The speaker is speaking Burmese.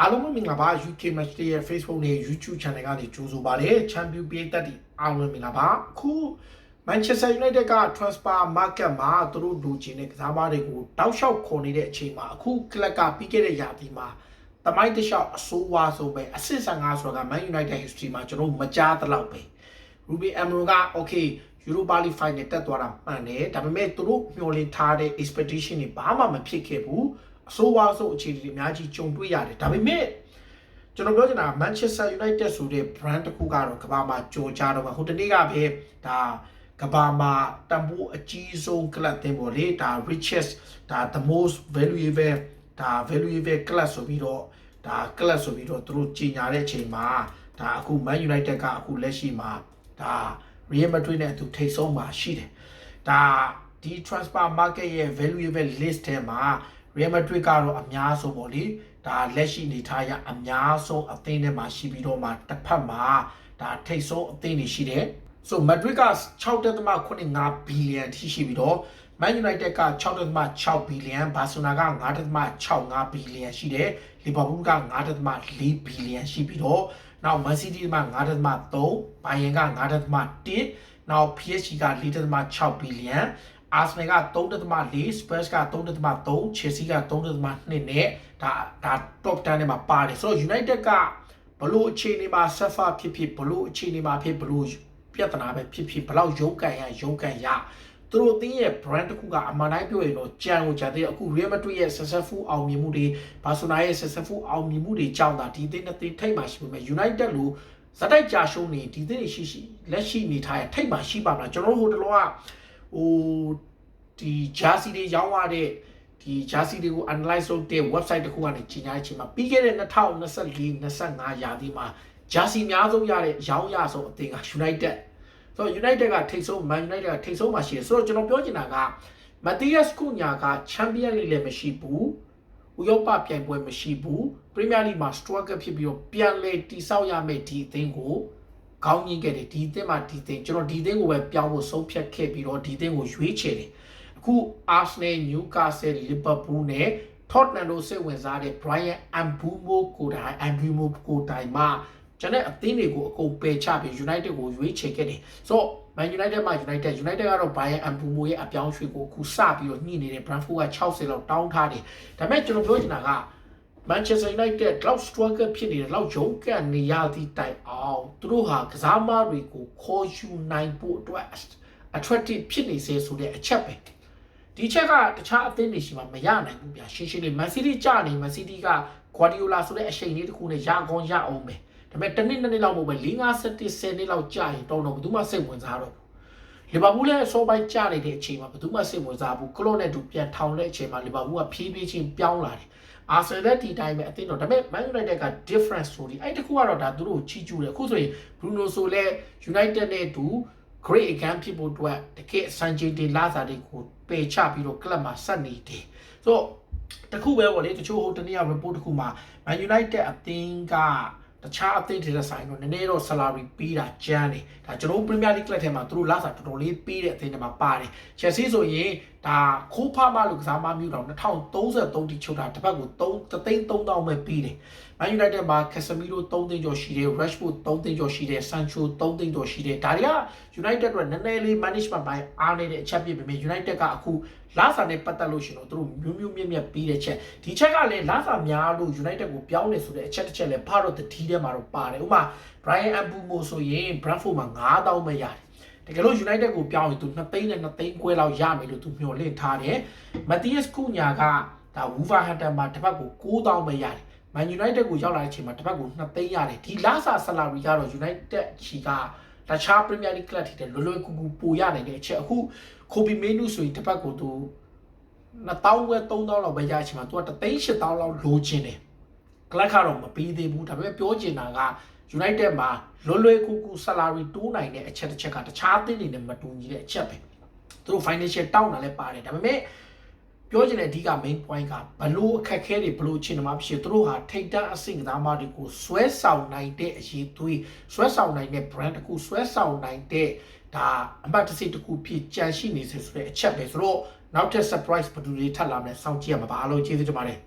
အားလုံးပဲမင်္ဂလာပါ UK Match Day ရဲ့ Facebook နဲ့ YouTube Channel ကနေကြိုဆိုပါရစေ။ Champion ပြည်သက်တွေအားလုံးမင်္ဂလာပါ။အခု Manchester United က transfer market မှာသူတို့လူချင်းတဲ့ကစားသမားတွေကိုတောက်လျှောက်ခေါ်နေတဲ့အချိန်မှာအခုကလပ်ကပြီးခဲ့တဲ့ရာသီမှာတမိုင်းတလျှောက်အဆိုးဝါးဆုံးပဲအဆင့်15ဆိုတာက Man United history မှာကျွန်တော်မကြားသလောက်ပဲ။ Ruben Amorim က okay Europa League final တက်သွားတာမှန်တယ်ဒါပေမဲ့သူတို့မျှော်လင့်ထားတဲ့ expectation တွေဘာမှမဖြစ်ခဲ့ဘူး အဆိုးဝါးဆုံးအခြေအနေတွေအများကြီးကြုံတွေ့ရတယ်ဒါပေမဲ့ကျွန်တော်ပြောချင်တာ Manchester United ဆိုတဲ့ brand တစ်ခုကတော့ကမ္ဘာမှာကြော်ကြားတော့မှာဟိုတနေ့ကပဲဒါကမ္ဘာမှာတန်ဖိုးအကြီးဆုံး club တင်ပေါ့လေဒါ richest ဒါ the most valuable ဒါ valuable club ဆိုပြီးတော့ဒါ club ဆိုပြီးတော့သူတို့ကြီးညာတဲ့အချိန်မှာဒါအခု Man United ကအခုလက်ရှိမှာဒါ Real Madrid နဲ့အတူထိတ်ဆုံးမှာရှိတယ်ဒါဒီ transfer market ရဲ့ valuable list ထဲမှာ Real Madrid ကတော့အများဆုံးပေါ့လေဒါလက်ရှိအနေထားရအများဆုံးအသင်းထဲမှာရှိပြီးတော့မှတစ်ဖက်မှာဒါထိတ်ဆုံးအသင်းတွေရှိတယ်ဆို Madrid က6.85ဘီလီယံထိရှိပြီးတော့ Man United က6.6ဘီလီယံဘာစီလိုနာက9.65ဘီလီယံရှိတယ်လီဗာပူးက9.4ဘီလီယံရှိပြီးတော့နောက် Man City က9.3ဘိုင်ယန်က9.1နောက် PSG က4.6 ဘီလီယံ Arsenal က3.4 Spurs က3.3 Chelsea က3.2နဲ့ဒါဒါ top 10ထဲမှာပါတယ်ဆိုတော့ United ကဘလို့အခြေအနေမှာ suffer ဖြစ်ဖြစ်ဘလို့အခြေအနေမှာဖြစ်ဘလို့ပြဿနာပဲဖြစ်ဖြစ်ဘလောက်ရုန်းကန်ရရုန်းကန်ရသူတို့အသင်းရဲ့ brand တစ်ခုကအမှန်တိုင်းပြောရင်တော့ကြံကိုကြံသေးအခု Real Madrid ရဲ့ successful အောင်မြင်မှုတွေ Barcelona ရဲ့ successful အောင်မြင်မှုတွေကြောင့်ဒါဒီအသင်းနဲ့ထိတ်မှရှိပေမဲ့ United လို့ဇက်တိုက်ကြာရှုံးနေဒီအသင်းတွေရှိရှိလက်ရှိနေထားရဲ့ထိတ်မှရှိပါမလားကျွန်တော်တို့ဟိုတလောက ဟိုဒီ jersey တွေရောင်းရတဲ့ဒီ jersey တွေကို analyze လုပ်တဲ့ website တစ်ခုကနေကြီးညာတဲ့အချိန်မှာပြီးခဲ့တဲ့2024 25ရာသီမှာ jersey အများဆုံးရတဲ့ရောင်းရဆုံးအသင်းက United ဆိုတော့ United ကထိတ်ဆုံး Man United ကထိတ်ဆုံးမှာရှိတယ်ဆိုတော့ကျွန်တော်ပြောချင်တာက Matthias Cunha က Champions League လည်းမရှိဘူးဥရောပပြိုင်ပွဲမရှိဘူး Premier League မှာ struggle ဖြစ်ပြီးတော့ပြန်လဲတိဆောက်ရမယ့်ဒီအသင်းကို ကောင်းမြင်ခဲ့တယ်ဒီအသင်းမှာဒီအသင်းကျွန်တော်ဒီအသင်းကိုပဲပြောင်းဖို့ဆုံးဖြတ်ခဲ့ပြီးတော့ဒီအသင်းကိုရွေးချယ်တယ်အခု Arsenal Newcastle Liverpool နဲ့ Tottenham တို့စိတ်ဝင်စားတဲ့ Brian Mbeumo ကိုတိုင် Mbeumo ကိုတိုင်မှာကျွန်တော်အသင်းတွေကိုအကုန်ပယ်ချပြီး United ကိုရွေးချယ်ခဲ့တယ်ဆိုတော့ Man United မှာ United United ကတော့ Brian Mbeumo ရဲ့အပြောင်းရွှေ့ကိုအခုစပြီးတော့ညှိနေတယ် Brentford က60လောက်တောင်းထားတယ်ဒါပေမဲ့ကျွန်တော်ပြောချင်တာက Manchester United လောက် struggle ဖြစ်နေတယ်လောက်ရုန်းကန်နေရသည့်တိုင်အောင်သူတို့ဟာကစားမတွေကိုခေါ်ယူနိုင်ဖို့အတွက် attractive ဖြစ်နေစေဆိုတဲ့အချက်ပဲဒီချက်ကတခြားအသင်းတွေရှိမှမရနိုင်ဘူးဗျာရှင်းရှင်းလေး Man City ကြာနေ Man City က Guardiola ဆိုတဲ့အချိန်လေးတစ်ခုနဲ့ရကောင်းရအောင်ပဲဒါပေမဲ့တစ်နှစ်နှစ်နှစ်လောက်မဟုတ်ပဲ၄၅7 10နှစ်လောက်ကြာရင်တော့တော့ဘယ်သူမှစိတ်ဝင်စားတော့ဘူးလီဗာပူးလည်းအစောပိုင်းကြာနေတဲ့အချိန်မှာဘယ်သူမှစိတ်ဝင်စားဘူးကလော့နဲ့တူပြန်ထောင်တဲ့အချိန်မှာလီဗာပူးကဖြည်းဖြည်းချင်းပြောင်းလာတယ် အာဆင်နယ်ဒီတိုင်းပဲအသင်းတော့ဒါပေမဲ့ Man United က difference ဆိုပြီးအဲ့တခုကတော့ဒါသူတို့ချီးကျူးတယ်အခုဆိုရင် Bruno ဆိုလဲ United နဲ့တူ great again ဖြစ်ဖို့အတွက်တကယ်စံချိန်တင်လာစားတွေကိုပယ်ချပြီးတော့ club မှာဆက်နေတယ်ဆိုတော့တခုပဲပေါ့လေတချို့ဟိုတနေ့က report တခုမှာ Man United အသင်းကတခြားအသင်းတွေဆိုင်တော့နည်းနည်းတော့ salary ပေးတာကျန်းတယ်ဒါကျွန်တော် Premier League club ထဲမှာသူတို့လာစားတော်တော်လေးပေးတဲ့အသင်းတွေမှာပါတယ် Chelsea ဆိုရင် ဒါခိုးဖမလို့ကစားမမျိုးတော့2033တိချုပ်တာတစ်ပတ်ကို3သိန်း3000ပဲပေးတယ် Man United မှာ Casemiro 3သိန်းကျော်ရှိတယ် Rashford 3သိန်းကျော်ရှိတယ် Sancho 3သိန်းကျော်ရှိတယ်ဒါတွေက United အတွက်နည်းနည်းလေး management ပိုင်းအားနေတဲ့အချက်ပြပေမဲ့ United ကအခုလာစာနဲ့ပတ်သက်လို့ရှင်တော့သူတို့မျိုးမျိုးမြက်မြက်ပြီးတဲ့ချက်ဒီချက်ကလည်းလာစာများလို့ United ကိုပြောင်းနေဆိုတဲ့အချက်တစ်ချက်လည်းဖားတော့တတိထဲမှာတော့ပါတယ်ဥပမာ Brian Mbeumo ဆိုရင် Brentford မှာ9000ပဲရတယ် တကယ်လို့ United ကိုပြောင်းရင်သူ2သိန်းနဲ့2သိန်းခွဲလောက်ရမယ်လို့သူမျှော်လင့်ထားတယ်။ Matthias Cunha ကဒါ Wolverhampton မှာတစ်ပတ်ကို9000ပဲရတယ်။ Man United ကိုရောက်လာတဲ့အချိန်မှာတစ်ပတ်ကို2သိန်းရတယ်။ဒီလာစာ salary ကတော့ United ချီကတခြား Premier League club တွေလွယ်လွယ်ကူကူပိုရနိုင်တဲ့အချက်အခု Kobe Menu ဆိုရင်တစ်ပတ်ကိုသူ2000ဝဲ3000လောက်ပဲရချင်မှာသူက3သိန်း8000လောက်လိုချင်တယ်။ club ကတော့မပြီးသေးဘူးဒါပေမဲ့ပြောချင်တာက United မှာလွယ်လွယ်ကူကူ salary တိုးနိုင်တဲ့အချက်တစ်ချက်ကတခြားအသင်းတွေနဲ့မတူညီတဲ့အချက်ပဲသူတို့ financial တောင်းတာလည်းပါတယ်ဒါပေမဲ့ပြောချင်တဲ့အဓိက main point ကဘလို့အခက်ခဲတွေဘလို့အခြေအနေမှာဖြစ်သူတို့ဟာထိတ်တန့်အဆင့်ကစားမတွေကိုဆွဲဆောင်နိုင်တဲ့အရေးသွေးဆွဲဆောင်နိုင်တဲ့ brand တစ်ခုဆွဲဆောင်နိုင်တဲ့ဒါအမှတ်တစိတစ်ခုဖြစ်ကြံရှိနေစေဆိုတဲ့အချက်ပဲဆိုတော့နောက်ထပ် surprise ဘယ်သူတွေထပ်လာမလဲစောင့်ကြည့်ရမှာပါအားလုံးကျေးဇူးတင်ပါတယ်